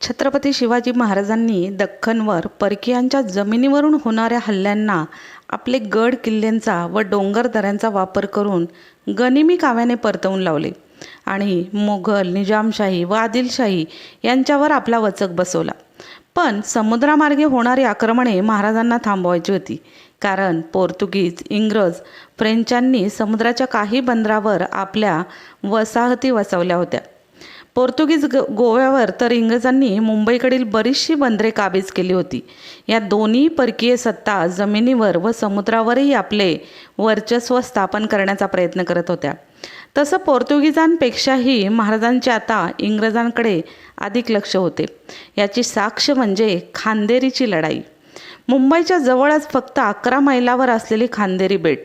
छत्रपती शिवाजी महाराजांनी दख्खनवर परकीयांच्या जमिनीवरून होणाऱ्या हल्ल्यांना आपले गड किल्ल्यांचा व डोंगरदऱ्यांचा वापर करून गनिमी काव्याने परतवून लावले. आणि मोघल निजामशाही व आदिलशाही यांच्यावर आपला वचक बसवला. पण समुद्रामार्गे होणारी आक्रमणे महाराजांना थांबवायची होती. कारण पोर्तुगीज इंग्रज फ्रेंचांनी समुद्राच्या काही बंदरावर आपल्या वसाहती वसवल्या होत्या. पोर्तुगीज ग गोव्यावर तर इंग्रजांनी मुंबईकडील बरीचशी बंदरे काबीज केली होती. या दोन्ही परकीय सत्ता जमिनीवर व समुद्रावरही आपले वर्चस्व स्थापन करण्याचा प्रयत्न करत होत्या. तसं पोर्तुगीजांपेक्षाही महाराजांचे आता इंग्रजांकडे अधिक लक्ष होते. याची साक्ष म्हणजे खांदेरीची लढाई. मुंबईच्या जवळच फक्त अकरा मैलावर असलेली खांदेरी बेट.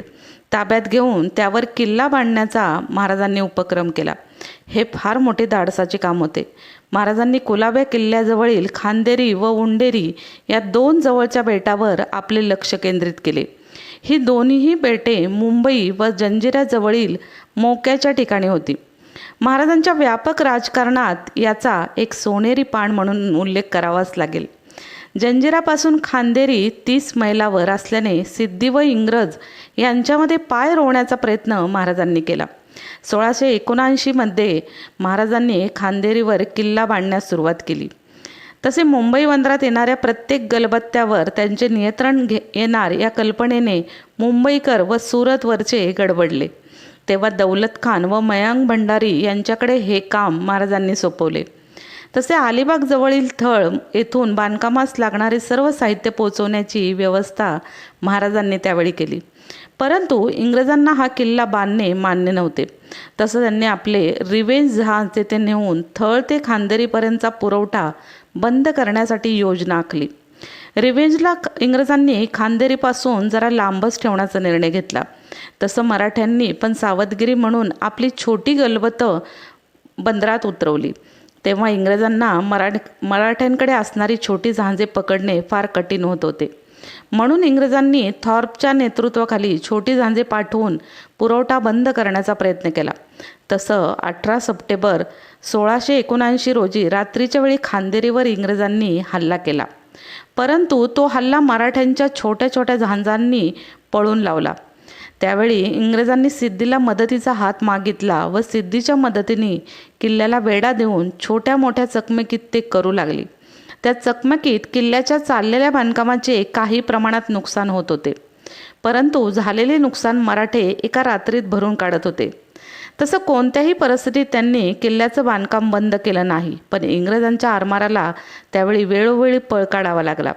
ताब्यात घेऊन त्यावर किल्ला बांधण्याचा महाराजांनी उपक्रम केला. हे फार मोठे धाडसाचे काम होते. महाराजांनी कुलाब्या किल्ल्याजवळील खांदेरी व उंडेरी या दोन जवळच्या बेटावर आपले लक्ष केंद्रित केले. ही दोन्हीही बेटे मुंबई व जंजिऱ्याजवळील मोक्याच्या ठिकाणी होती. महाराजांच्या व्यापक राजकारणात याचा एक सोनेरी पान म्हणून उल्लेख करावाच लागेल. जंजिरापासून खांदेरी तीस मैलावर असल्याने सिद्धी व इंग्रज यांच्यामध्ये पाय रोवण्याचा प्रयत्न महाराजांनी केला. सोळाशे एकोणऐंशीमध्ये महाराजांनी खांदेरीवर किल्ला बांधण्यास सुरुवात केली. तसे मुंबई बंदरात येणाऱ्या प्रत्येक गलबत्त्यावर त्यांचे नियंत्रण घे येणार या कल्पनेने मुंबईकर व सुरतवरचे गडबडले. तेव्हा दौलत खान व मयांक भंडारी यांच्याकडे हे काम महाराजांनी सोपवले. तसे अलिबाग जवळील थळ येथून बांधकामास लागणारे सर्व साहित्य पोचवण्याची व्यवस्था महाराजांनी त्यावेळी केली. परंतु इंग्रजांना हा किल्ला बांधणे मान्य नव्हते. तसं त्यांनी आपले रिवेंज जहाज तेथे नेऊन थळ ते खांदेरीपर्यंतचा पुरवठा बंद करण्यासाठी योजना आखली. रिवेंजला इंग्रजांनी खांदेरीपासून जरा लांबच ठेवण्याचा निर्णय घेतला. तसं मराठ्यांनी पण सावधगिरी म्हणून आपली छोटी गलबतं बंदरात उतरवली. तेव्हा इंग्रजांना मराठ मराठ्यांकडे असणारी छोटी जहाजे पकडणे फार कठीण होत होते. म्हणून इंग्रजांनी थॉर्पच्या नेतृत्वाखाली छोटी झांजे पाठवून पुरवठा बंद करण्याचा प्रयत्न केला. तसं अठरा सप्टेंबर सोळाशे एकोणऐंशी रोजी रात्रीच्या वेळी खांदेरीवर इंग्रजांनी हल्ला केला. परंतु तो हल्ला मराठ्यांच्या छोट्या छोट्या जहाजांनी पळून लावला. त्यावेळी इंग्रजांनी सिद्धीला मदतीचा हात मागितला व सिद्धीच्या मदतीने किल्ल्याला वेढा देऊन छोट्या मोठ्या चकमकीत ते करू लागली. त्या चकमकीत किल्ल्याच्या चाललेल्या बांधकामाचे काही प्रमाणात नुकसान होत होते. परंतु झालेले नुकसान मराठे एका रात्रीत भरून काढत होते. तसं कोणत्याही परिस्थितीत त्यांनी किल्ल्याचं बांधकाम बंद केलं नाही. पण इंग्रजांच्या आरमाराला त्यावेळी वेळोवेळी पळ काढावा लागला.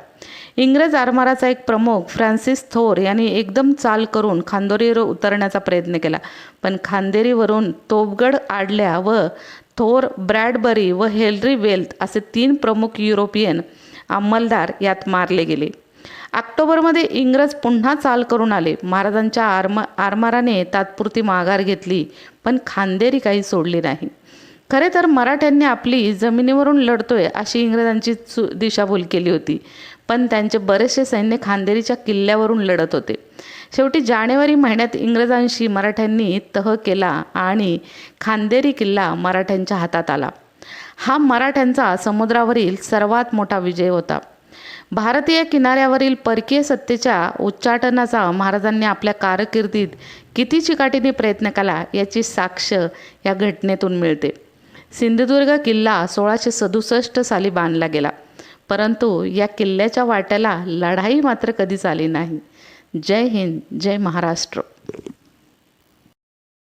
इंग्रज आरमाराचा एक प्रमुख फ्रान्सिस थोर यांनी एकदम चाल करून खांदोरीवर उतरण्याचा प्रयत्न केला. पण खांदेरीवरून तोपगड आडल्या व थोर ब्रॅडबरी व हेलरी वेल्थ असे तीन प्रमुख युरोपियन अंमलदार यात मारले गेले. ऑक्टोबरमध्ये इंग्रज पुन्हा चाल करून आले. महाराजांच्या आरम आरमाराने तात्पुरती माघार घेतली पण खांदेरी काही सोडली नाही. खरे तर मराठ्यांनी आपली जमिनीवरून लढतोय अशी इंग्रजांची चु दिशाभूल केली होती. पण त्यांचे बरेचसे सैन्य खांदेरीच्या किल्ल्यावरून लढत होते. शेवटी जानेवारी महिन्यात इंग्रजांशी मराठ्यांनी तह केला आणि खांदेरी किल्ला मराठ्यांच्या हातात आला. हा मराठ्यांचा समुद्रावरील सर्वात मोठा विजय होता. भारतीय किनाऱ्यावरील परकीय सत्तेच्या उच्चाटनाचा महाराजांनी आपल्या कारकिर्दीत किती चिकाटीने प्रयत्न केला याची साक्ष या घटनेतून मिळते. सिंधुदुर्ग किल्ला सोळाशे सदुसष्ट साली बांधला गेला. परंतु या किल्ल्याच्या वाट्याला लढाई मात्र कधीच आली नाही. जय हिंद जय महाराष्ट्र.